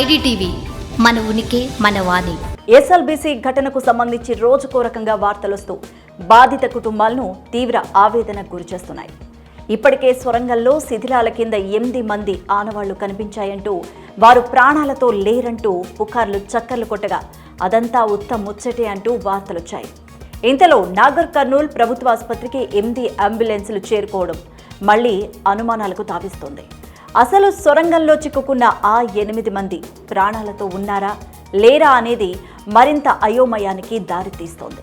IDTV మన ఉనికి మన వాణి. ఎస్ఎల్బీసీ ఘటనకు సంబంధించి రోజుకో రకంగా వార్తలొస్తూ బాధిత కుటుంబాలను తీవ్ర ఆవేదనకు గురిచేస్తున్నాయి ఇప్పటికే సొరంగంలో శిథిలాల కింద ఎనిమిది మంది ఆనవాళ్ళు కనిపించాయంటూ వారు ప్రాణాలతో లేరంటూ పుకార్లు చక్కర్లు కొట్టగా అదంతా ఉత్త ముచ్చటే అంటూ వార్తలొచ్చాయి. ఇంతలో నాగర్ కర్నూల్ ప్రభుత్వ ఆసుపత్రికి ఎనిమిది అంబులెన్సులు చేరుకోవడం మళ్ళీ అనుమానాలకు తావిస్తోంది. అసలు సొరంగంలో చిక్కుకున్న ఆ ఎనిమిది మంది ప్రాణాలతో ఉన్నారా? లేరా అనేది మరింత అయోమయానికి దారితీస్తోంది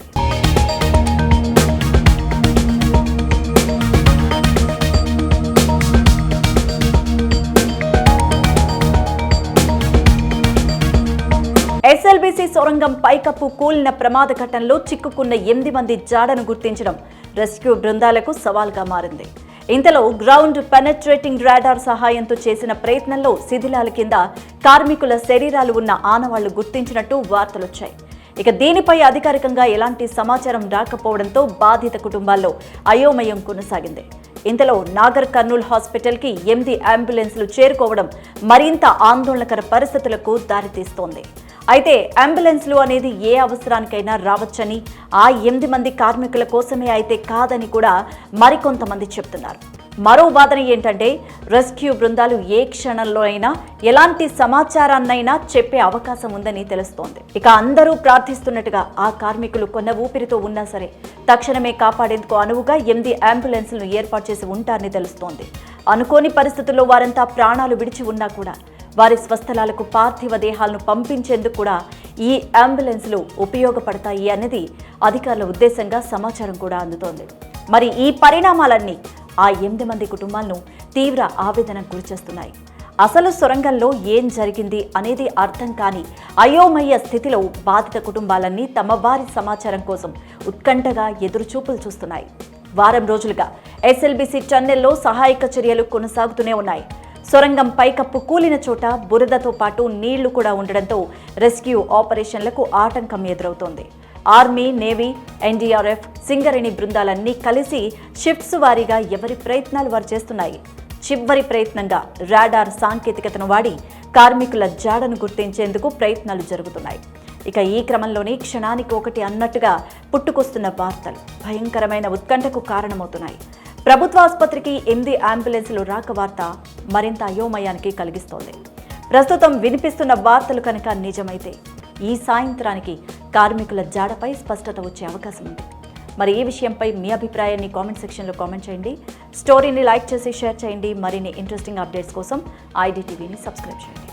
ఎస్ఎల్బీసీ సొరంగం పైకప్పు కూలిన ప్రమాద ఘటనలో చిక్కుకున్న ఎనిమిది మంది జాడను గుర్తించడం రెస్క్యూ బృందాలకు సవాల్గా మారింది. ఇంతలో గ్రౌండ్ పెనట్రేటింగ్ రాడార్ సహాయంతో చేసిన ప్రయత్నంలో శిథిలాల కింద కార్మికుల శరీరాలు ఉన్న ఆనవాళ్ళు గుర్తించినట్టు వార్తలొచ్చాయి. ఇక దీనిపై అధికారికంగా ఎలాంటి సమాచారం రాకపోవడంతో బాధిత కుటుంబాల్లో అయోమయం కొనసాగింది. ఇంతలో నాగర్ కర్నూల్ హాస్పిటల్కి ఎనిమిది అంబులెన్స్లు చేరుకోవడం మరింత ఆందోళనకర పరిస్థితులకు దారితీస్తోంది. అయితే అంబులెన్స్లు అనేది ఏ అవసరానికైనా రావచ్చని ఆ ఎనిమిది మంది కార్మికుల కోసమే అయితే కాదని కూడా మరికొంతమంది చెప్తున్నారు. మరో వాదన ఏంటంటే రెస్క్యూ బృందాలు ఏ క్షణంలో అయినా ఎలాంటి సమాచారాన్నైనా చెప్పే అవకాశం ఉందని తెలుస్తోంది. ఇక అందరూ ప్రార్థిస్తున్నట్టుగా ఆ కార్మికులు కొన్న ఊపిరితో ఉన్నా సరే తక్షణమే కాపాడేందుకు అనువుగా ఎనిమిది అంబులెన్స్లను ఏర్పాటు చేసి ఉంటారని తెలుస్తోంది. అనుకోని పరిస్థితుల్లో వారంతా ప్రాణాలు విడిచి ఉన్నా కూడా వారి స్వస్థలాలకు పార్థివ దేహాలను పంపించేందుకు కూడా ఈ అంబులెన్స్లు ఉపయోగపడతాయి అనేది అధికారుల ఉద్దేశంగా సమాచారం కూడా అందుతోంది. మరి ఈ పరిణామాలన్నీ ఆ ఎనిమిది మంది కుటుంబాలను తీవ్ర ఆవేదన గురిచేస్తున్నాయి అసలు సొరంగంలో ఏం జరిగింది అనేది అర్థం కాని అయోమయ స్థితిలో బాధిత కుటుంబాలన్నీ తమ వారి సమాచారం కోసం ఉత్కంఠగా ఎదురుచూపులు చూస్తున్నాయి. వారం రోజులుగా ఎస్ఎల్బిసి టన్నెల్లో సహాయక చర్యలు కొనసాగుతూనే ఉన్నాయి. సొరంగం పైకప్పు కూలిన చోట బురదతో పాటు నీళ్ళు కూడా ఉండడంతో రెస్క్యూ ఆపరేషన్లకు ఆటంకం ఎదురవుతోంది. ఆర్మీ నేవీ ఎన్డీఆర్ఎఫ్ సింగరేణి బృందాలన్నీ కలిసి షిఫ్ట్స్ వారీగా ఎవరి ప్రయత్నాలు వారు చేస్తున్నాయి? చివరి ప్రయత్నంగా రాడార్ సాంకేతికతను వాడి కార్మికుల జాడను గుర్తించేందుకు ప్రయత్నాలు జరుగుతున్నాయి. ఇక ఈ క్రమంలోనే క్షణానికి ఒకటి అన్నట్టుగా పుట్టుకొస్తున్న వార్తలు భయంకరమైన ఉత్కంఠకు కారణమవుతున్నాయి. ప్రభుత్వ ఆసుపత్రికి ఎనిమిది అంబులెన్సులు రాక వార్త మరింత అయోమయానికి కలిగిస్తోంది. ప్రస్తుతం వినిపిస్తున్న వార్తలు కనుక నిజమైతే ఈ సాయంత్రానికి కార్మికుల జాడపై స్పష్టత వచ్చే అవకాశం ఉంది. మరి ఈ విషయంపై మీ అభిప్రాయాన్ని కామెంట్ సెక్షన్లో కామెంట్ చేయండి. స్టోరీని లైక్ చేసి షేర్ చేయండి. మరిన్ని ఇంట్రెస్టింగ్ అప్డేట్స్ కోసం ఐడి టీవీని సబ్స్క్రైబ్ చేయండి.